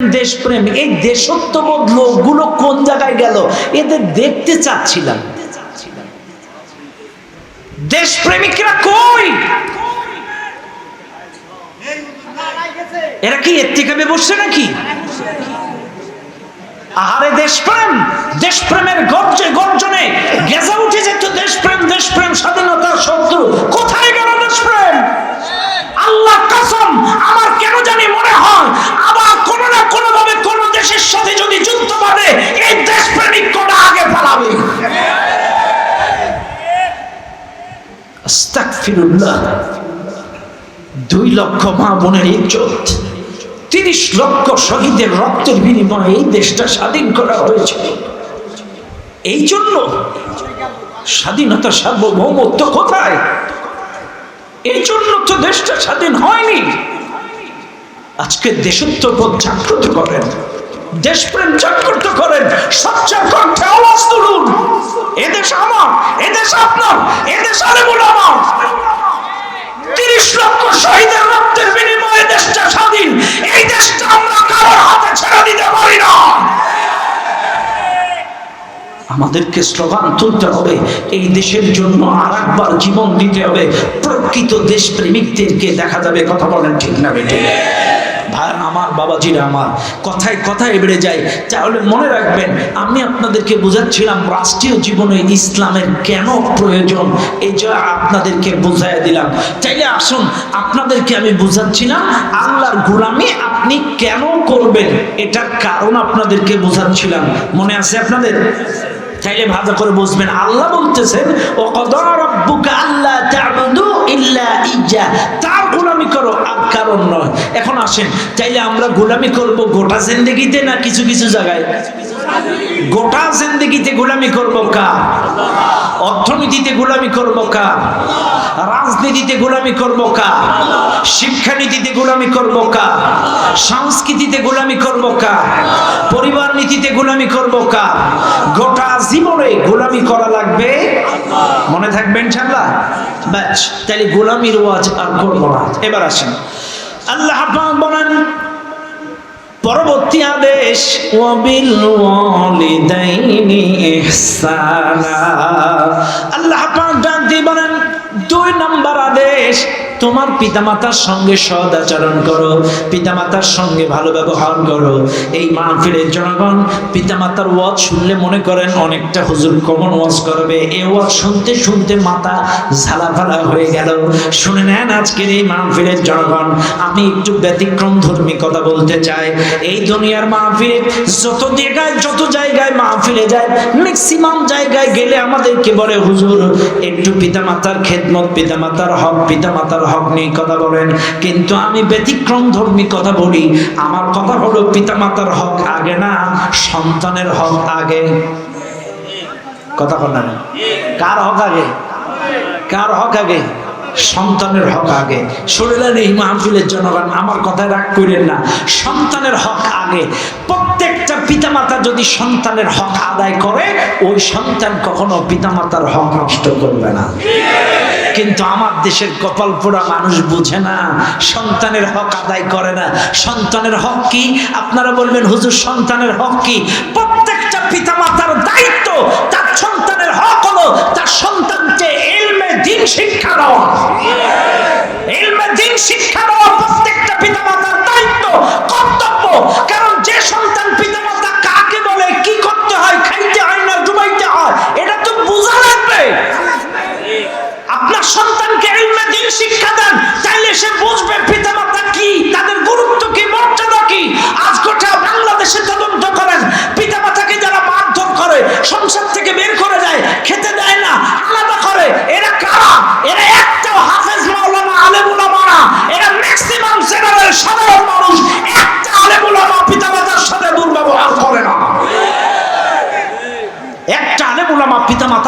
দেশপ্রেম এই দেশত্ববোধ লোকগুলো কোন জায়গায় গেল? এদের দেখতে চাচ্ছিলাম। দেশপ্রেমিকরা কই? এরা কি এর থেকে বসছে নাকি? আহারে দেশপ্রেম, দেশপ্রেমের গর্জে, গর্জনে গেজা উঠে যেত দেশপ্রেম দেশপ্রেম স্বাধীনতার শত্রু কোথায় গেল দেশপ্রেম আল্লাহ কসম আমার কেন জানি মনে হয় আবার কোন না কোনো ভাবে কোন দেশের সাথে যদি যুদ্ধ বাঁধে, এই দেশপ্রেমিক কোন আগে পালাবে? দুই লক্ষ মা বোনের ইজ্জত, তিরিশ লক্ষ শহীদের রক্তের বিনিময়ে এই দেশটা স্বাধীন করা হয়েছে। এই জন্য স্বাধীনতা সার্বভৌমত্ব কোথায়? এই জন্য তো দেশটা স্বাধীন হয়নি। আজকে দেশত্ববোধ জাগ্রত করেন। দেশপ্রেম জাগ্রত করেন। সচ্চা কণ্ঠে আওয়াজ তুলুন। এদেশ আমার এদেশ আপনার এদেশ আরেমুল আমার। তিরিশ লক্ষ শহীদের রক্তের বিনিময়ে দেশটা স্বাধীন। এই দেশটা আমরা কারোর হাতে ছেড়ে দিতে পারি না। আমাদেরকে স্লোগান তুলতে হবে। এই দেশের জন্য আর একবার জীবন দিতে হবে। প্রকৃত দেশপ্রেমিকদেরকে দেখা যাবে, কথা বলেন ঠিক না বেটে আমার, বাবাজিরা আমার। কথায় কথায় বেড়ে যায় তাহলে মনে রাখবেন, আমি আপনাদেরকে বোঝাচ্ছিলাম, রাষ্ট্রীয় জীবনে ইসলামের কেন প্রয়োজন? এই যে আপনাদেরকে বুঝাই দিলাম। চাইলে আসুন, আপনাদেরকে আমি বুঝাচ্ছিলাম, আল্লাহর গোলামি আপনি কেন করবেন? এটার কারণ আপনাদেরকে বোঝাচ্ছিলাম। মনে আছে আপনাদের? চাইলে ভালো করে বুঝবেন। আল্লাহ বলতেছেন ও কদা রাব্বুকা আল্লাহ ইল্লা ইয়্যা তার করো? আর কারণ নয়। এখন আসেন, চাইলে আমরা গোলামি করব গোটা জিন্দেগিতে না কিছু কিছু জায়গায়? গোটা জিন্দগিতে গোলামি করব কার? অর্থনীতিতে গোলামি করব কার? রাজনীতিতে গোলামি করব কার? শিক্ষানীতিতে গোলামি করব কার? সংস্কৃতিতে গোলামি করব কার? পরিবার নীতিতে গোলামি করব কার? গোটা জীবনে গোলামি করা লাগবে? মনে থাকবেন ইনশাআল্লাহ? ব্যাস, তাহলে গোলামির ওয়াজ আর করব না। এবার আসেন। আল্লাহ বলেন পরবর্তী আদেশ ওয়াবিল ওয়ালিদাইনি ইহসানা। আল্লাহ পাক ডাক বলেন দুই নাম্বার আদেশ তোমার পিতামাতার সঙ্গে সদ আচরণ করো, পিতামাতার সঙ্গে ভালো ব্যবহার করো। এই মাহফিলের জনগণ পিতামাতার ওয়াজ শুনলে মনে করেন অনেকটা হুজুর কমন ওয়াজ করবে। এই ওয়াজ শুনতে শুনতে মাথা ঝালাফালা হয়ে গেল। শুনে নেন আজকের এই মাহফিলের জনগণ। আমি একটু ব্যতিক্রম ধর্মী কথা বলতে চাই। এই দুনিয়ার মাহফিল যত জায়গায় যত জায়গায় মাহফিলে যায় ম্যাক্সিমাম জায়গায় গেলে আমাদেরকে বলে, হুজুর, একটু পিতামাতার খেদমত, পিতামাতার হক, পিতামাতার হক নিয়ে কথা বলেন, কিন্তু আমি ব্যতিক্রম ধর্মী কথা বলি। আমার কথা হলো পিতামাতার হক আগে না, সন্তানের হক আগে। কথা বলেন কার হক আগে? কার হক আগে? সন্তানের হক আগে। শুনলেন এই মাহফিলের জনগণ, আমার কথায় রাগ করেন না। সন্তানের হক আগে। প্রত্যেকটা পিতামাতা যদি সন্তানের হক আদায় করে, ওই সন্তান কখনো পিতামাতার হক নষ্ট করবে না। কিন্তু আমার দেশের কপাল পোড়া মানুষ বুঝে না, সন্তানের হক আদায় করে না। সন্তানের হক কি? আপনারা বলবেন, হুজুর, সন্তানের হক কি? প্রত্যেকটা পিতামাতার দায়িত্ব, তার সন্তানের হক হলো তার সন্তানকে এলমে দিন শিক্ষা দেওয়া। এলমে দিন শিক্ষা দেওয়া প্রত্যেকটা পিতামাতার দায়িত্ব, কর্তব্য। কারণ যে সন্তান পিতা মাতা কাকে বলে, কি করতে হয়, খাইতে হয় না ডুবাইতে হয়, এটা তো বোঝা লাগবে। আপনার সন্তানকে এলমে দিন শিক্ষা দেন, তাইলে সে বুঝবে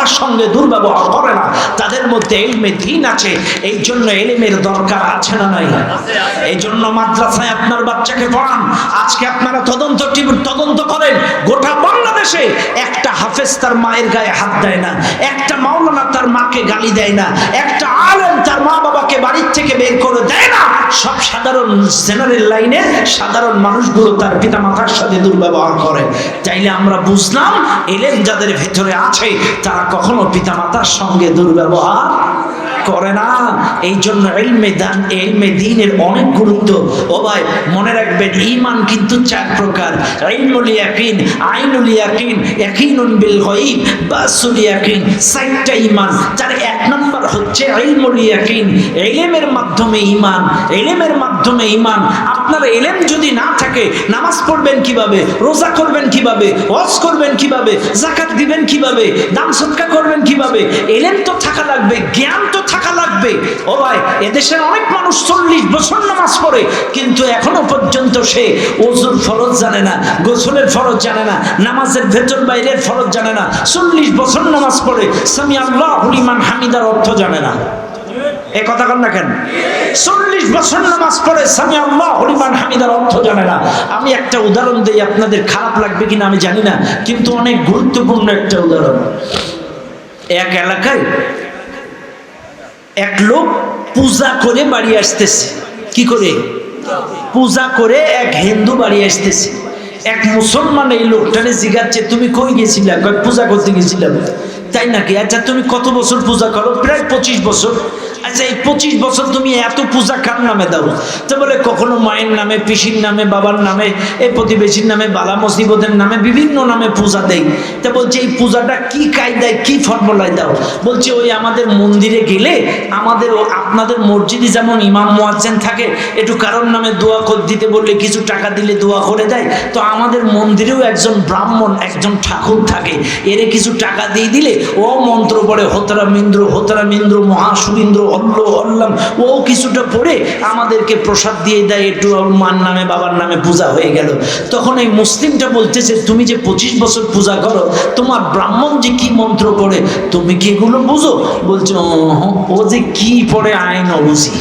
পিতামাতার সঙ্গে দুর্ব্যবহার করে না। তাদের মধ্যে এলমে দিন আছে। এই জন্য এলিমের দরকার আছে না নাই? এই জন্য মাদ্রাসায় আপনার বাচ্চাকে পড়ান। আজকে আপনারা তদন্ত তদন্ত করেন। গোটা বাংলাদেশে একটা হাফেজ তার মায়ের গায়ে হাত দেয় না। একটা মাওলানা তার মাকে গালি দেয় না। একটা আলেম তার মা বাবাকে বাড়ির থেকে বের করে দেয় না। সব সাধারণ জেনারেল লাইনে সাধারণ মানুষগুলো তার পিতা মাতার সাথে দুর্ব্যবহার করে। চাইলে আমরা বুঝলাম এলেম যাদের ভেতরে আছে, তারা কখনো পিতা মাতার সঙ্গে দুর্ব্যবহার করে না। এই জন্য এলমে দান এলমে দিনের অনেক গুরুত্ব। ও ভাই, মনে রাখবেন ইমান কিন্তু চার প্রকার। বিল ইমান যার এক নম্বর হচ্ছে ইলমুল ইলমের মাধ্যমে ইমান ইলমের মাধ্যমে ইমান আপনার ইলম যদি না থাকে, নামাজ পড়বেন কীভাবে, রোজা করবেন কীভাবে ওয়াজ করবেন কীভাবে, যাকাত দিবেন কীভাবে, দান সদকা করবেন কীভাবে ইলম তো থাকা লাগবে, জ্ঞান তো থাকা লাগবে। ও ভাই, এদেশের অনেক মানুষ চল্লিশ বছর নামাজ পড়ে, কিন্তু এখনও পর্যন্ত সে ওজুর ফরজ জানে না, গোসলের ফরজ জানে না, নামাজের ভেতর বাইরের ফরজ জানে না, চল্লিশ বছর নামাজ পড়ে সামি আল্লাহ হলিমান হামিদার অর্থ জানে না। এ কথা কন না কেন? চল্লিশ বছর নামাজ পড়ে সামি আল্লাহ হরিমান হামিদার অর্থ জানে না। আমি একটা উদাহরণ দিই, আপনাদের খারাপ লাগবে কিনা আমি জানি না, কিন্তু অনেক গুরুত্বপূর্ণ একটা উদাহরণ। এক এলাকায় এক লোক পূজা করে বাড়ি আসতেছে। কি করে? পূজা করে এক হিন্দু বাড়ি আসতেছে। এক মুসলমান এই লোকটারে জিগাচ্ছে তুমি কই গেছিলা? পূজা করতে গেছিলাম। তাই নাকি? আচ্ছা তুমি কত বছর পূজা করো? প্রায় পঁচিশ বছর। আচ্ছা এই পঁচিশ বছর তুমি এত পূজা কার নামে দাও? তো বলে কখনো মায়ের নামে, পিসির নামে, বাবার নামে এই প্রতিবেশীর নামে, বালা মুসিবতের নামে, বিভিন্ন নামে পূজা দেই। তা বলছে, এই পূজাটা কি কায়দায়, কি ফর্মুলায় দাও? বলছে, ওই আমাদের মন্দিরে গেলে আমাদের আপনাদের মসজিদে যেমন ইমাম, মোয়াজ্জেন থাকে, একটু কারোর নামে দোয়া করে, দিতে বললে কিছু টাকা দিলে দোয়া করে দেয়। তো আমাদের মন্দিরেও একজন ব্রাহ্মণ, একজন ঠাকুর থাকে। এরে কিছু টাকা দিয়ে দিলে ও মন্ত্র পড়ে, হোতরা মিন্দ্র হোতরা মিন্দ্র, মহাসুরিন্দ্র অল্ল হল্লাম ও কিছুটা পড়ে আমাদেরকে প্রসাদ দিয়ে দেয় একটু মার নামে বাবার নামে পূজা হয়ে গেল। তখন এই মুসলিমটা বলতেছে তুমি যে পঁচিশ বছর পূজা করো তোমার ব্রাহ্মণ যে কি মন্ত্র পড়ে তুমি কি এগুলো বুঝো? বলছো "ও, যে কি পড়ে আইন বুঝি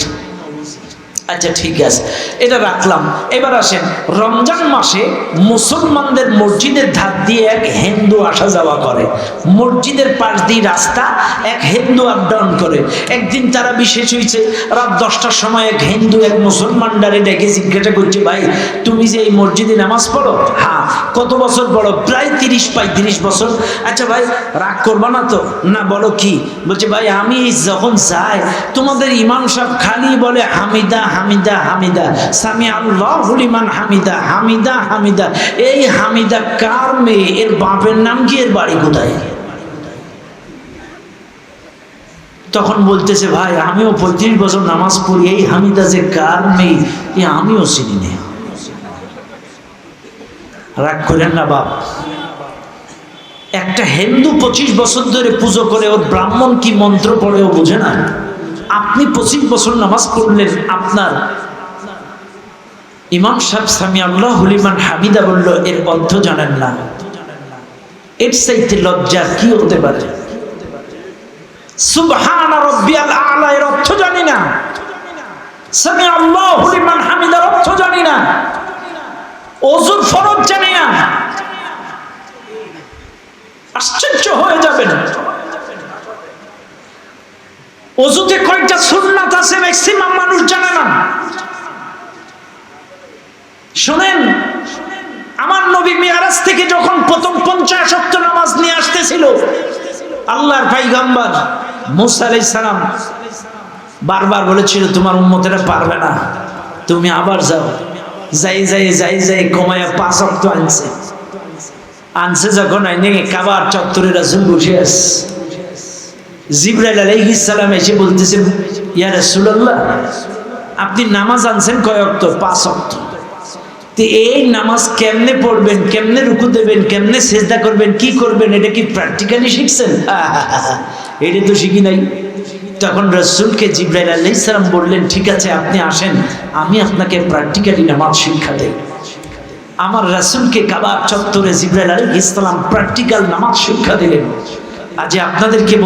আচ্ছা ঠিক আছে। এটা রাখলাম। এবার আসেন, রমজান মাসে মুসলমানদের মসজিদের ধার দিয়ে এক হিন্দু আসা যাওয়া করে। মসজিদের পাশ দিয়ে রাস্তা এক হিন্দু আপ ডাউন করে। একদিন তারা বিশেষ হয়েছে রাত দশটার সময় এক হিন্দু এক মুসলমান ডারে ডেকে জিজ্ঞাসা করছে, ভাই, তুমি যে এই মসজিদে নামাজ পড়ো? হ্যাঁ। কত বছর পড়ো? প্রায় তিরিশ, পঁয়ত্রিশ বছর। আচ্ছা ভাই, রাগ করবা না তো? না, বলো কি? বলছে, ভাই, আমি যখন যাই, তোমাদের ইমাম সাহেব খালি বলে হামিদা হামিদা হামিদা। সামি আল্লাহ হুলিমান হামিদা হামিদা হামিদা। এই হামিদা কার মেয়ে? এর বাপের নাম কি? এর বাড়ি কোথায়? তখন বলতেছে, ভাই, আমিও পঁয়ত্রিশ বছর নামাজ পড়ি। এই হামিদা যে কার মেয়ে? এ আমিও চিনি না। রাগ করেন না বাপ। একটা হিন্দু পঁচিশ বছর ধরে পুজো করে, ওর ব্রাহ্মণ কি মন্ত্র পড়ে ও বোঝে না? আপনি পঁচিশ বছর নামাজ পড়লেন, আপনার ইমাম সাহেব সামি আল্লাহ হলিমান হামিদা বলল, এর অর্থ জানেন না। এর চাইতে লজ্জা কি হতে পারে? আলা, এর অর্থ জানি না। হামিদার অর্থ না। আশ্চর্য হয়ে যাবেন। অজুতে কয়েকটা সুন্নাত আছে ম্যাক্সিমাম মানুষ জানে না। শোনেন, আমার নবী মিয়ারাজ থেকে যখন প্রথম পঞ্চাশ অক্ট নামাজ নিয়ে আসতেছিল, আল্লাহর পাইগাম্বার মুসা আলাইহিস সালাম বারবার বলেছিল, তোমার উম্মতেরা পারবে না, তুমি আবার যাও। যাই যাই যাই যাই কমায়া পাঁচ অক্ট আনছে। আনছে যখন, আইনে কাবার চত্বরে রাসুল বসে আস জিব্রাইল আলাইহিস সালাম এসে বলতেছেন ইয়া রাসূলুল্লাহ আপনি নামাজ আনছেন কয় অক্ত? পাঁচ অক্ত। তো এই নামাজ কেমনে পড়বেন কেমনে রুকু দেবেন কেমনে সেজদা করবেন কি করবেন এটা কি প্র্যাকটিক্যালি শিখছেন? এটা তো শিখি নাই। তখন রসুলকে জিব্রাইল আলাইহিস সালাম বললেন ঠিক আছে আপনি আসেন আমি আপনাকে প্র্যাকটিক্যালি নামাজ শিক্ষা দেই। আমার রাসুলকে কাবার চত্বরে জিব্রাইল আলাইহিস সালাম প্র্যাকটিক্যাল নামাজ শিক্ষা দিলেন। আজ আপনাদেরকে